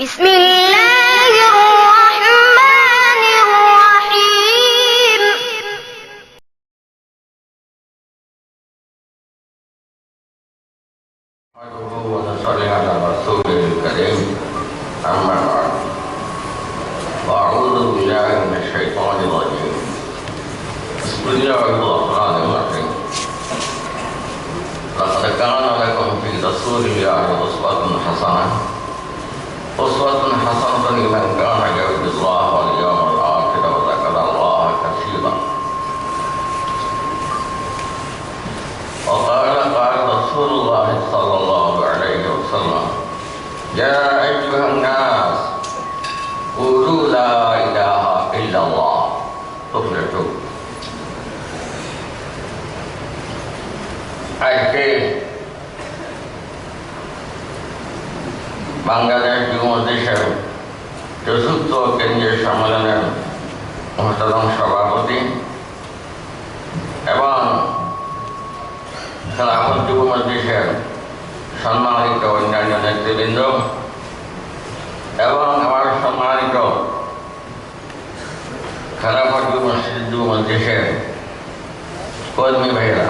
بسم الله বাংলাদেশ যুব চতুর্থ কেন্দ্রীয় সম্মেলনের মহতরম সভাপতি এবং খেলাফত যুব মজলিসের সম্মানিত অন্যান্য নেতৃবৃন্দ এবং আমার সম্মানিত খেলাফত যুব মজলিসের কর্মী ভাইয়েরা।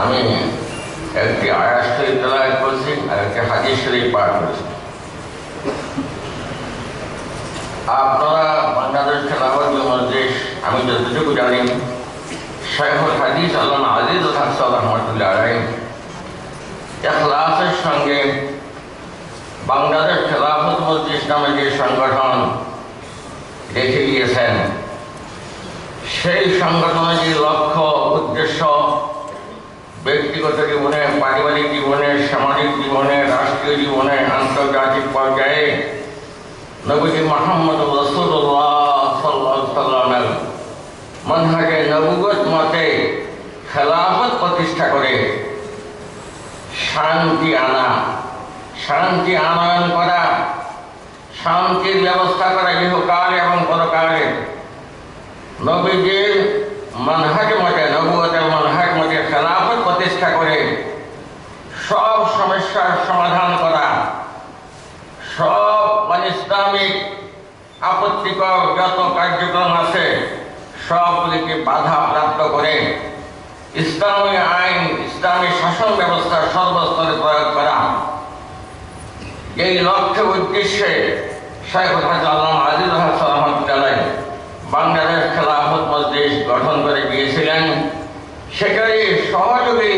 আমি একটি আয়াত শরীফ তেলাওয়াত করছি আর একটি হাদিস শরীফ পাঠ করছি। আপনারা বাংলাদেশ খেলাফত মসজিদ আমি যতটুকু জানি, শেখুল হাদিস আল্লাহ আজিজ রহমতুল্লাহ আলাই এখলাসের সঙ্গে বাংলাদেশ খেলাফত মসজিদ নামে যে সংগঠন রেখে গিয়েছেন, সেই সংগঠনের যে লক্ষ্য, উদ্দেশ্য ব্যক্তিগত জীবনে, পারিবারিক জীবনে, সামাজিক জীবনে, রাষ্ট্রীয় জীবনে, আন্তর্জাতিক পর্যায়ে নবীজি মোহাম্মদ রসুল্লাহ মনহাজে নবুগত মতে খেলাফত প্রতিষ্ঠা করে শান্তি আনা, শান্তি আনয়ন করা, শান্তির ব্যবস্থা করা ইহকাল এবং পরকালে নবীজির মনহাজ মতে নবুগতের মনহাজ মতে খেলাফত প্রতিষ্ঠা করে সব সমস্যার সমাধান করা। সব মানে ইসলামিক আপত্তিকর যত কার্যক্রম আছে, সবগুলিকে বাধা প্রাপ্ত করে ইসলামী আইন, ইসলামী শাসন ব্যবস্থা সর্বস্তরে প্রয়োগ করা। এই লক্ষ্য উদ্দেশ্যে বাংলাদেশ খেলাফত মসজিদ গঠন করে গিয়েছিলেন। সেখানে সহযোগী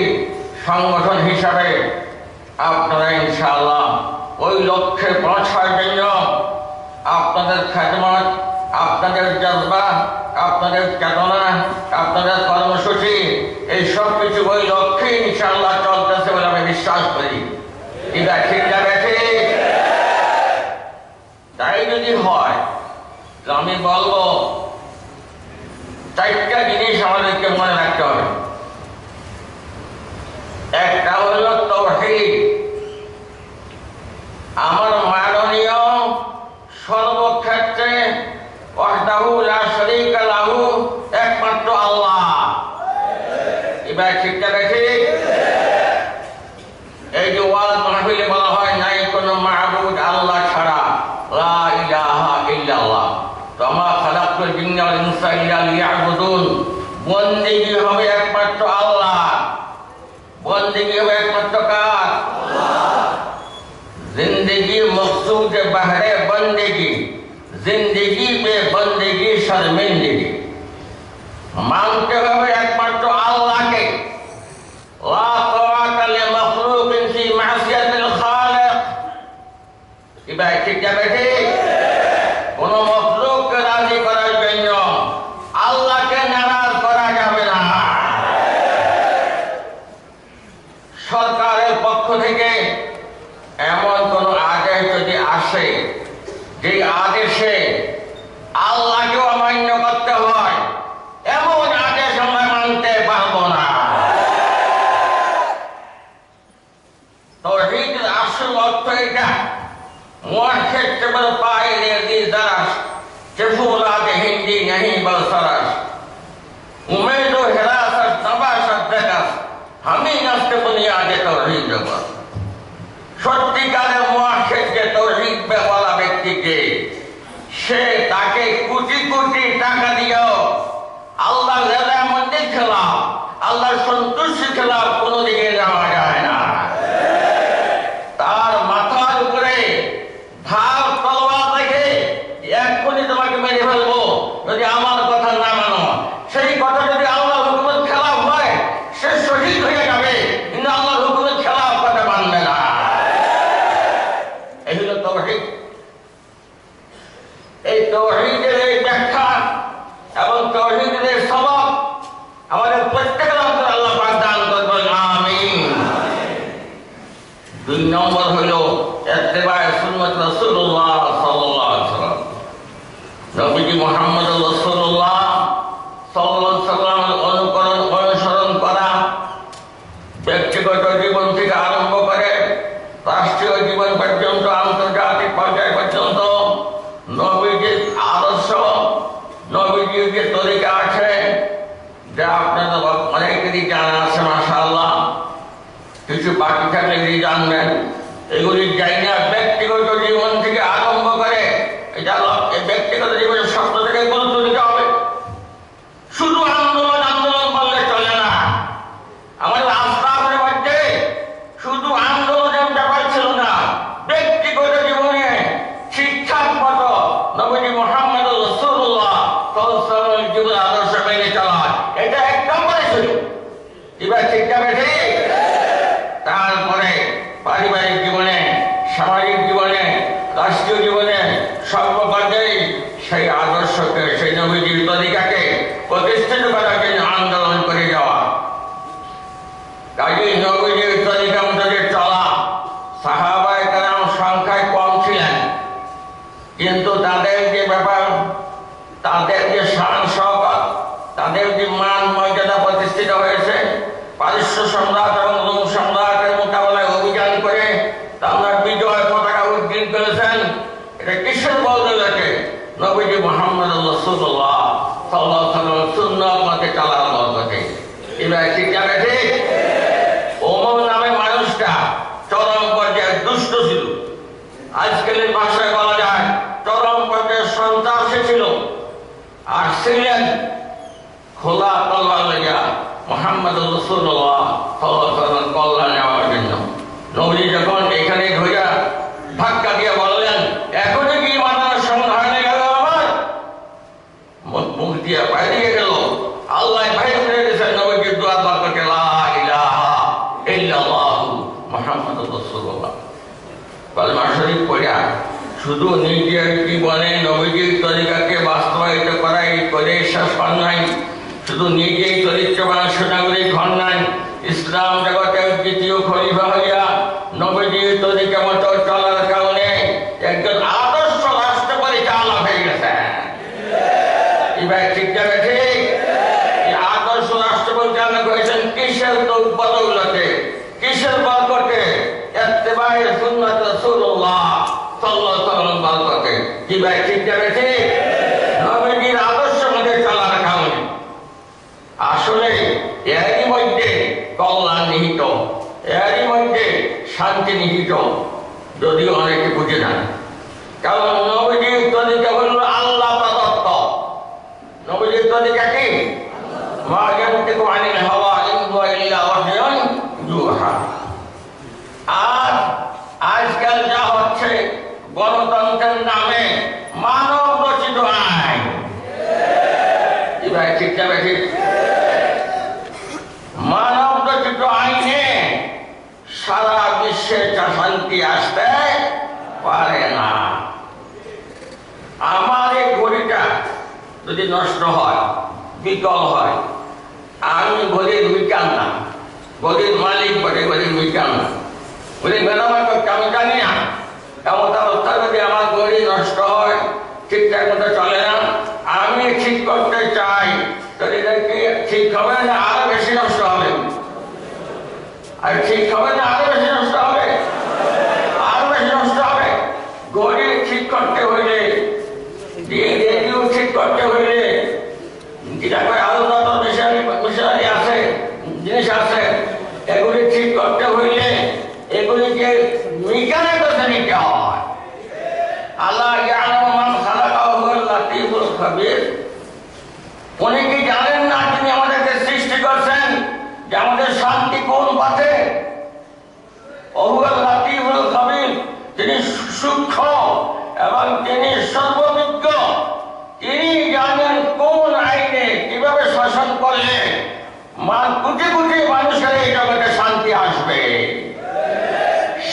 সংগঠন হিসাবে আপনারা ইনশাআল্লাহ ওই লক্ষ্যে পৌঁছার জন্য আপনাদের খেদমত, আপনাদের জজবা, আপনাদের চেতনা, আপনাদের কর্মসূচি, এই সব কিছু ওই লক্ষ্যে ইনশাআল্লাহ চলতেছে বলে আমি বিশ্বাস করি। এটা ঠিক যাবে ঠিক তাই যদি হয় আমি বলব, চারটা জিনিস আমাদেরকে মনে রাখতে হবে। একটা হলো তহিদ আমার trying to make کہ فولاد ہندی نہیں بل سرش امید و حراست تبا شدکس ہمیں نست بنیاد توحید بس সত্যিকারের মহাশেষকে তৌহিক বেপালা ব্যক্তিকে সে তাকে কোটি কোটি টাকা দিয়েও আল্লাহ মন্দির খেলাম আল্লাহ সন্ত যে তরিকা আছে যা আপনাদের অনেকেরই জানা আছে, মাশাআল্লাহ। কিছু বাকি থাকলে জানবেন, এগুলি যাই না ব্যক্তিগত জীবন থেকে আরম্ভ করে এটা ল- এই ব্যক্তিগত জীবনের শব্দ থেকে গুরুত্ব দিতে হবে শুধু আন্দোলন আন্দোলন করলে চলে না আমাদের আস্তাবের মধ্যে শুধু আন্দোলনের ব্যাপার ছিল না ব্যক্তিগত জীবনে শিক্ষার মতো নবীজি মোহাম্মদ রসুল্লাহ সাল্লাল্লাহু জীবন আদর্শ মেনে চলা এটা এক নম্বরে ছিল এবার শিক্ষা বেঠে তারপরে পারিবারিক জীবনে সামাজিক জীবনে রাষ্ট্রীয় জীবনে সর্বপর্যায়ে সেই আদর্শকে সেই নবীজির তরিকাকে প্রতিষ্ঠিত করার জন্য আন্দোলন করে যাওয়া কাজী নবীজির তরিকা মতো চলা সাহাবায় কালাম সংখ্যায় কম ছিলেন কিন্তু তাদের যে ব্যাপার তাদের যে শান শওকত তাদের যে মান মর্যাদা প্রতিষ্ঠিত হয়েছে পারস্য সম্রাট এবং রোম সম্রাটের মোকাবেলায় অভিযান করে তারা বিজয় পতাকা উদ্দিন করেছেন নামে মানুষটা চরম দুষ্ট ছিল। বলা যায়, চরম ছিল। আর খোলা রসুল্লাহ কল্যাণ নেওয়ার জন্য। নবী যখন এখানে ধইয়া ধাক্কা দিয়ে বললেন এখনই কি মাতার সঙ্গে হয়ে গেল আমার মুখ- মুখ দিয়ে বাইরে গেল আল্লাহ বাইরে করে দিয়েছেন নবীকে দোয়া বরকতে লা ইলাহা ইল্লাল্লাহু মুহাম্মাদুর রাসূলুল্লাহ কলমা শরীফ পড়া শুধু নিজের জীবনে নবীজির তরিকাকে বাস্তবায়িত করা এই হন নাই শুধু নিজেই চরিত্রবান সুনাগরিক হন নাই ইসলাম জগতের দ্বিতীয় খলিফা হইয়া নবীজির তরিকা মতো চলার কারণে একজন আদর্শ রাষ্ট্র পরিচালক হয়ে গেছেন। এবার ঠিক ঠিক? আদর্শ রাষ্ট্র পরিচালনা করেছেন কিসের তো বদৌলতে কিসের বরকতে? এত্তেবায়ে সুন্নাত আদর্শ আসলে এরই মধ্যে নিহিত এরই মধ্যে শান্তি নিহিত যদিও অনেকে বুঝে না। কারণ নবীজির তরিকা হল আল্লাহ প্রদত্ত নবীজির তরিকা কি মা ইয়ান্তিকু আনিল হাওয়া ইন হুয়া ইল্লা ওয়াহয়ুন ইউহা আর আজকাল যা হচ্ছে গণতন্ত্রের নামে মানব রচিত আইন আমার এই যদি নষ্ট হয় বিকল হয় আমি ঘড়ির বিকাল না ঘড়ির মালিক বলে না আমি জানি না যদি আমার ঘড়ি নষ্ট হয় ঠিকঠাক মতো চলে না আমি ঠিক করতে চাই, তাহলে এদেরকে ঠিক হবে না আরও বেশি নষ্ট হবে। আর ঠিক হবে না আরও বেশি নষ্ট হবে আরও বেশি নষ্ট হবে ঘড়ি ঠিক করতে হইলে দিয়ে রেডিও ঠিক করতে হইলে যেটা করে আরও যত মিশনারি মিশনারি আছে জিনিস আছে মিজানের কাছে নিতে হয় আল্লাহ ইয়ালামু মান খালাকা ওয়া হুয়াল লাতীফুল খাবীর উনি কি জানেন না তিনি আমাদেরকে সৃষ্টি করছেন যে আমাদের শান্তি কোন পথে অহুয়াল লাতীফুল খাবীর তিনি সূক্ষ্ম এবং তিনি সর্ববিজ্ঞ তিনি জানেন কোন আইনে কীভাবে শাসন করলে মান কোটি কোটি মানুষের এই জগতে শান্তি আসবে।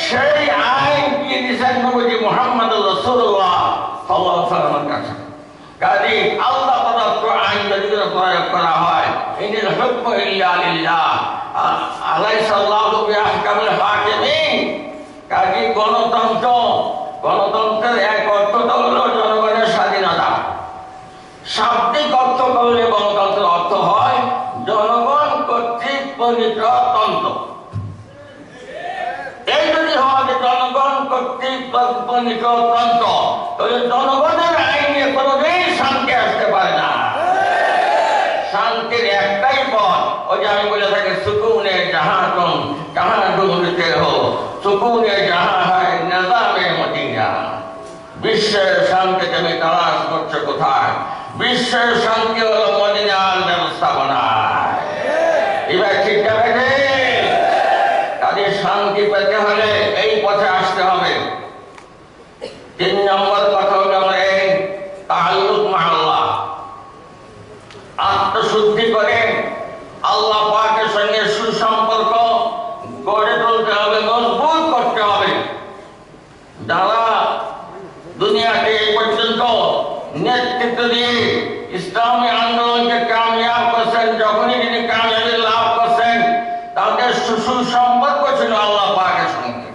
সেই আইন দিয়ে দিয়েছেন নবীজি মোহাম্মদ রসুল্লাহ সাল্লাহ সাল্লামের কাছে। কাজে আল্লাহ প্রদত্ত আইন যদি প্রয়োগ করা হয় ইনিল হুকম ইল্লা লিল্লাহ আলাইহিস সাল্লাহু বিআহকামিল হাকিমিন। কাজে গণতন্ত্র, গণতন্ত্রের এক হয় জনগণের আইনে শান্তি আসতে পারে না। শান্তির একটাই পথ, ওই যে আমি বলে থাকি, সুকুনে হো। সুকুনে মদিনা। বিশ্বের শান্তি তুমি তালাশ করছ কোথায়? বিশ্বের শান্তি হলো মদিনার ব্যবস্থাপনায় এবার ঠিক যাবে তাদের শান্তি পেতে হলে এই পথে আসতে হবে তিন নম্বর কথা হলো আমরা এই তাল্লুক মাল্লাহ আত্মশুদ্ধি করে আল্লাহ পাকের সঙ্গে সুসম্পর্ক গড়ে তুলতে হবে মজবুত করতে হবে যারা দুনিয়াকে এই পর্যন্ত নেতৃত্ব দিয়ে ইসলামী আন্দোলনকে কামিয়াব করছেন যখনই তিনি কামিয়াবি লাভ করছেন তাদের সুসম্পর্ক ছিল আল্লাহ পাকের সঙ্গে।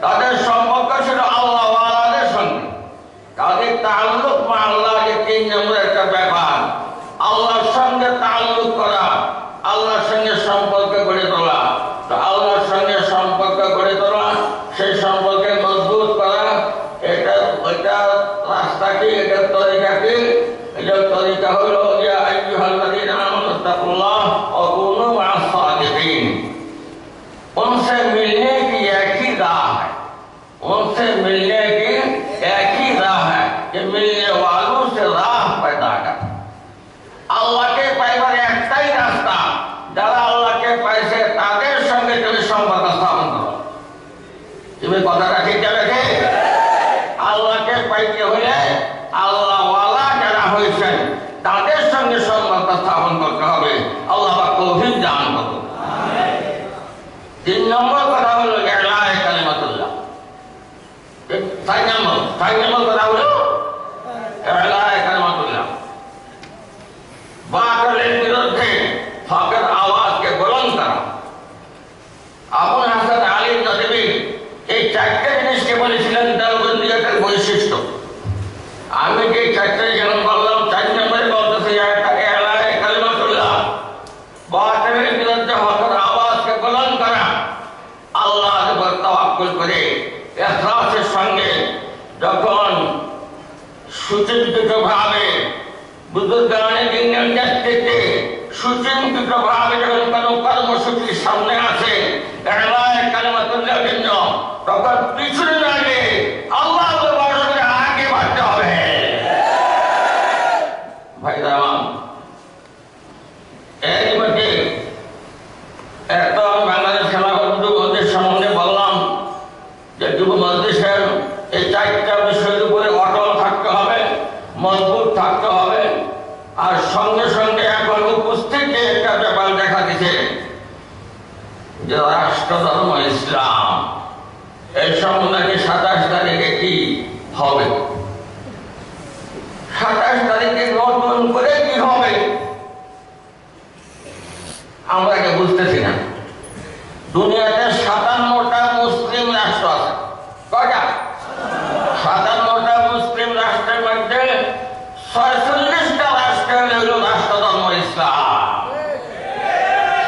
তাদের সম্পর্ক ছিল আল্লাহ ওয়ালাদের সঙ্গে। তাদের তাল্লুক মা আল্লাহকে নম্বর একটা ব্যাপার। আল্লাহকে পাইতে হলে আল্লাহওয়ালা যারা হয়েছেন তাদের সঙ্গে সম্পর্ক স্থাপন করতে হবে আল্লাহ বা কৌভিদ দান করুন তিন নম্বর কথা হলো এলায় কালিমাতুল্লাহ চার নম্বর চার নম্বর কথা হলো এলায় কালিমাতুল্লাহ বাতিলের বিরুদ্ধে হকের আওয়াজকে বুলন্দ করা আবুল হাসান আলী নদী এই চারটে জিনিসকে বলেছিলেন দেওবন্দিয়াতের বৈশিষ্ট্য আমি যে চারটে যেমন বললাম চার নম্বরে বলতেছি এলায় কালিমাতুল্লাহ বাতিলের বিরুদ্ধে হকের আওয়াজকে বুলন্দ করা আল্লাহর উপর তাওয়াক্কুল করে ইখলাসের সঙ্গে যখন ভাবে বুজুর্গানে দিনের নেতৃত্বে সুচিন্তিত যখন কোনো কর্মসূচি সামনে আসে যুব মজলিসের এই চারটা বিষয়ের উপরে অটল থাকতে হবে মজবুত থাকতে হবে আর সঙ্গে সঙ্গে এখন উপস্থিত একটা ব্যাপার দেখা দিছে যে রাষ্ট্র ধর্ম ইসলাম, এই সম্বন্ধে সাতাশ তারিখে কি হবে? সাতাশ তারিখে নতুন করে কি হবে? আমরা বুঝতেছি না। দুনিয়াতে সাতান্নটা মুসলিম রাষ্ট্র আছে কয়টা সাতান্নটা মুসলিম রাষ্ট্রের মধ্যে ছয়চল্লিশটা রাষ্ট্রের হল রাষ্ট্র ধর্ম ইসলাম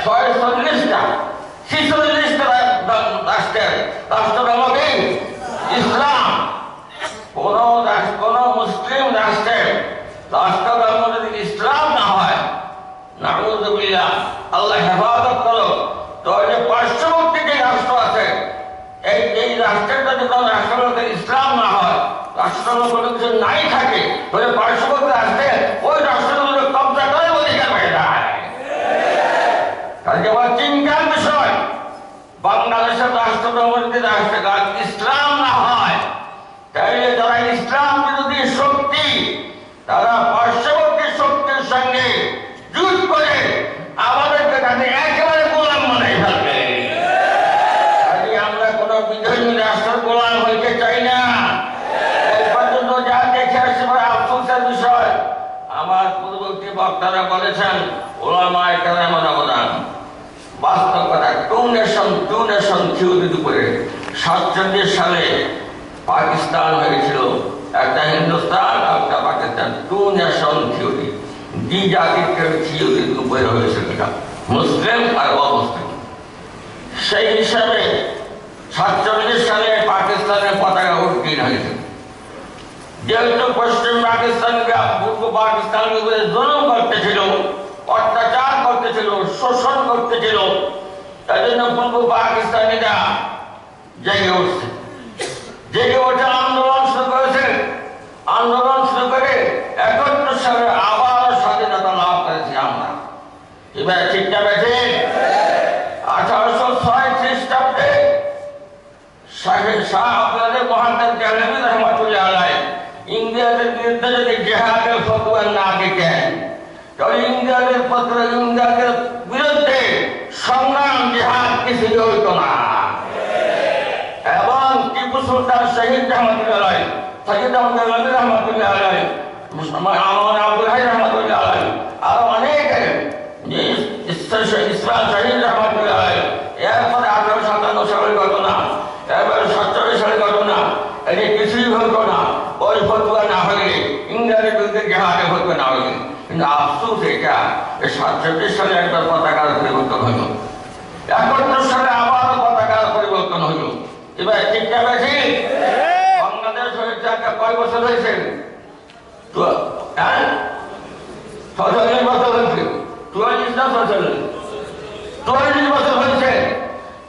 ছয়চল্লিশটা ছিচল্লিশটা রাষ্ট্রের রাষ্ট্র ধর্ম কি ইসলাম, কোন রাষ্ট্র, কোন মুসলিম রাষ্ট্রের রাষ্ট্র যদি ইসলাম না হয়, নাউজুবিল্লাহ, আল্লাহ হেফাজত করো পার্শ্ববর্তী যে রাষ্ট্র আছে, এই যদি রাষ্ট্রগুলোতে ইসলাম না হয় রাষ্ট্রগুলো কোনো কিছু নাই থাকে, তাহলে পার্শ্ববর্তী রাষ্ট্রে ওই রাষ্ট্রগুলো কবজা করে অধিকার হয়ে যায় চিন্তার বিষয় বাংলাদেশের রাষ্ট্র ইসলাম না হয়। তাইলে যারা ইসলাম বিরোধী শক্তি, তারা পার্শ্ববর্তী শক্তির সঙ্গে যুদ্ধ করে আমাদেরকে তাদের একেবারে গোলাম আমরা কোন বিধর্মী রাষ্ট্রের গোলাম হইতে চাই না। যা দেখে বিষয়। আমার পূর্ববর্তী বক্তারা বলেছেন, ওলামায় কেরামের অবদান বাস্তব কথা টু নেশন টু নেশন থিওরির উপরে সাতচল্লিশ সালে পাকিস্তান হয়েছিল। একটা হিন্দুস্তান একটা পাকিস্তান। টু নেশন থিওরি দ্বি জাতির থিওরির উপরে হয়েছিল এটা। মুসলিম আর অমুসলিম। সেই হিসাবে সাতচল্লিশ সালে পাকিস্তানের পতাকা উত্তীর্ণ হয়েছিল যেহেতু পশ্চিম পাকিস্তানকে পূর্ব পাকিস্তানের উপরে জুলুম করতেছিল, অত্যাচার করতেছিল, শোষণ করতেছিল তাই জন্য পূর্ব পাকিস্তানিরা জেগে উঠছে। জেগে ওঠে আন্দোলন শুরু করেছে। আন্দোলন শুরু করে একাত্তর সালে আবার স্বাধীনতা লাভ করেছি আমরা। এবার ঠিক না বেঠে আঠারোশো ছয় খ্রিস্টাব্দে শাহ আপনাদের মহাত্মা জাহাঙ্গীর রহমতুল্লাহ আলাই ইংরেজের বিরুদ্ধে যদি জেহাদের ফতোয়া না দিতেন ইংরেজের বিরুদ্ধে সংগ্রাম জেহাদ কিছু হইত না। এবং টিপু সুলতান শহীদ রহমতুল্লাহ আলাই শহীদ রহমতুল্লাহ রহমতুল্লাহ আলাই আমার আব্দুল হাই রহমতুল্লাহ আলাই অনেক ইসলাম শহীদ রহমতুল্লাহ আলাই এরপরে আঠারো সাতান্ন ঘটনা এবার সাতচল্লিশ সালের ঘটনা এটি কিছুই ঘটতো না। ওই ফতুয়া না হলে ইংরেজের বিরুদ্ধে জেহাদে ফতুয়া না হলে। কিন্তু আফসোস এটা সাতচল্লিশ সালে একবার পতাকার পরিবর্তন হইল একাত্তর সালে আবার পতাকার পরিবর্তন হইল এবার আছে বাংলাদেশ হয়েছে কয় বছর হয়েছে? হ্যাঁ? ছচল্লিশ বছর হয়েছে। চুয়াল্লিশ না ছচল্লিশ চুয়াল্লিশ বছর হয়েছে।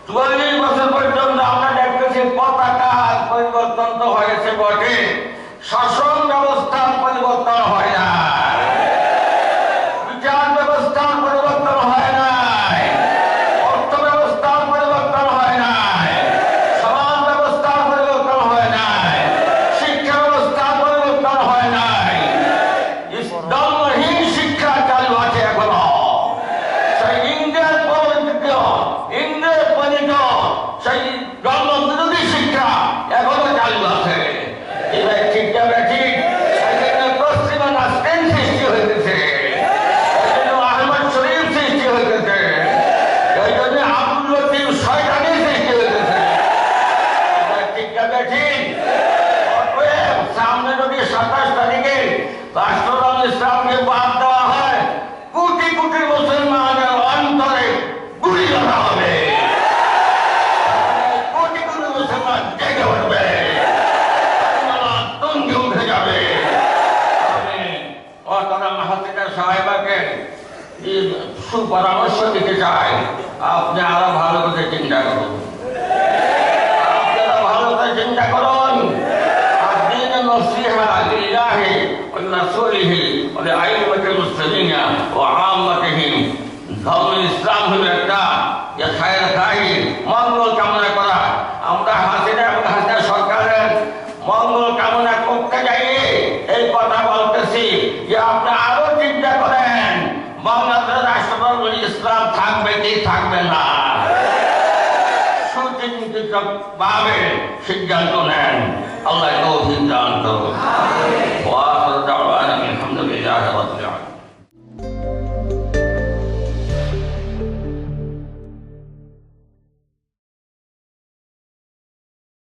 চুয়াল্লিশ বছর পর্যন্ত আমরা দেখতেছি পতাকা পরিবর্তন তো হয়েছে বটে। শাসন রাষ্ট্রদান ইসলামকে বাদ দেওয়া হয়। কোটি কোটি মুসলমানের অন্তরে গুলি ধরা হবে। কোটি কোটি হলো একটা মঙ্গল কামনা করা। আমরা হাসিনা এবং হাসিনা সরকারের মঙ্গল কামনা করতে যাই এই কথা বলতেছি যে আপনি আরও চিন্তা করেন, বাংলাদেশের রাষ্ট্রপতি ইসলাম থাকবে কি থাকবে না। সুচিন্তিত ভাবে